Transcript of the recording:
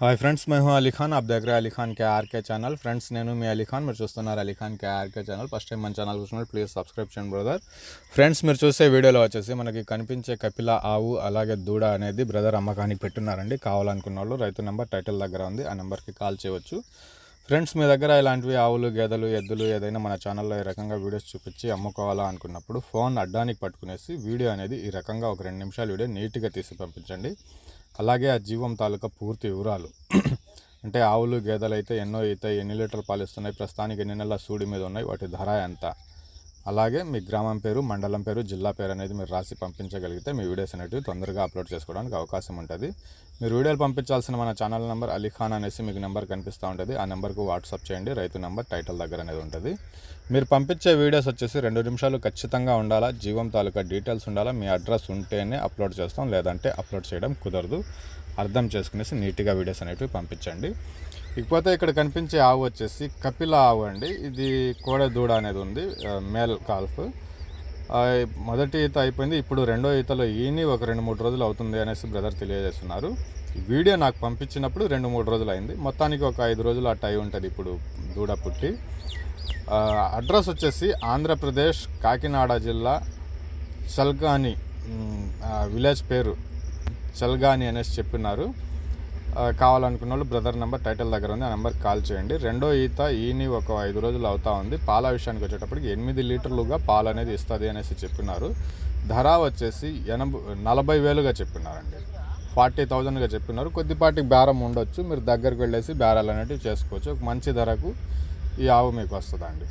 Hi friends మేము అలీఖాన్ ఆప్ దగ్గర Ali Khan KRK channel friends నేను మీ అలీఖాన్ మీరు చూస్తున్నారు Ali Khan KRK channel first time మన ఛానల్ చూసినప్పుడు ప్లీజ్ సబ్స్క్రైబ్ చేయండి బ్రదర్ ఫ్రెండ్స్ మీరు చూసే వీడియోలో వచ్చేసి మనకి కనిపించే కపిల ఆవు అలాగే దూడ అనేది బ్రదర్ అమ్మకానికి పెట్టున్నారండి కావాలనుకున్న వాళ్ళు రైతు నెంబర్ టైటిల్ దగ్గర ఉంది ఆ నెంబర్కి కాల్ చేయవచ్చు ఫ్రెండ్స్ మీ దగ్గర ఇలాంటివి ఆవులు గేదెలు ఎద్దులు ఏదైనా మన ఛానల్లో ఈ రకంగా వీడియోస్ చూపించి అమ్ముకోవాలా అనుకున్నప్పుడు ఫోన్ అడ్డానికి పట్టుకునేసి వీడియో అనేది ఈ రకంగా ఒక రెండు నిమిషాలు వీడియో నీట్గా తీసి పంపించండి। అలాగే ఆ జీవం తాలూకా పూర్తి వివరాలు. అంటే ఆవులు గేదెలు అయితే ఎన్నో అయితే ఎన్ని లీటర్లు పాలిస్తున్నాయి ప్రస్తుతానికి ఎన్ని నెలల సూడి మీద ఉన్నాయి వాటి ధర ఎంత? అలాగే మీ గ్రామం పేరు మండలం పేరు జిల్లా పేరు అనేది మీరు రాసి పంపించగలిగితే మీ వీడియోస్ అనేటివి తొందరగా అప్లోడ్ చేసుకోవడానికి అవకాశం ఉంటుంది. మీరు వీడియోలు పంపించాల్సిన మన ఛానల్ నెంబర్ అలీఖాన్ అనేసి మీకు నెంబర్ కనిపిస్తూ ఉంటుంది. ఆ నెంబర్కు వాట్సాప్ చేయండి. రైతు నెంబర్ టైటిల్ దగ్గర అనేది ఉంటుంది. మీరు పంపించే వీడియోస్ వచ్చేసి రెండు నిమిషాలు ఖచ్చితంగా ఉండాలా? జీవం తాలూకా డీటెయిల్స్ ఉండాలా? మీ అడ్రస్ ఉంటేనే అప్లోడ్ చేస్తాం. లేదంటే అప్లోడ్ చేయడం కుదరదు. అర్థం చేసుకునేసి నీట్గా వీడియోస్ అనేటివి పంపించండి. ఇకపోతే ఇక్కడ కనిపించే ఆవు వచ్చేసి కపిల ఆవు అండి. ఇది కోడె దూడ అనేది ఉంది మేల్ కాల్ఫ్. మొదటి ఈత అయిపోయింది ఇప్పుడు రెండో ఈతలో ఈని ఒక రెండు మూడు రోజులు అవుతుంది అనేసి బ్రదర్ తెలియజేస్తున్నారు. వీడియో నాకు పంపించినప్పుడు రెండు మూడు రోజులు అయింది. మొత్తానికి ఒక ఐదు రోజులు అట్ట అయి ఉంటుంది ఇప్పుడు దూడ పుట్టి. అడ్రస్ వచ్చేసి ఆంధ్రప్రదేశ్ కాకినాడ జిల్లా చల్గాని విలేజ్ పేరు చల్గాని అనేసి చెప్పినారు. కావాలనుకున్న వాళ్ళు బ్రదర్ నెంబర్ టైటిల్ దగ్గర ఉంది ఆ నెంబర్కి కాల్ చేయండి. రెండో ఈత ఈని ఒక ఐదు రోజులు అవుతా ఉంది. పాల విషయానికి వచ్చేటప్పటికి ఎనిమిది లీటర్లుగా పాలు అనేది ఇస్తుంది అనేసి చెప్పినారు. ధర వచ్చేసి ఎనభై నలభై వేలుగా చెప్పినారండి. ఫార్టీ థౌజండ్గా చెప్పినారు. కొద్దిపాటి బేరం ఉండొచ్చు. మీరు దగ్గరికి వెళ్ళేసి బేరాలు అనేటివి చేసుకోవచ్చు. ఒక మంచి ధరకు ఈ ఆవు మీకు వస్తుందండి.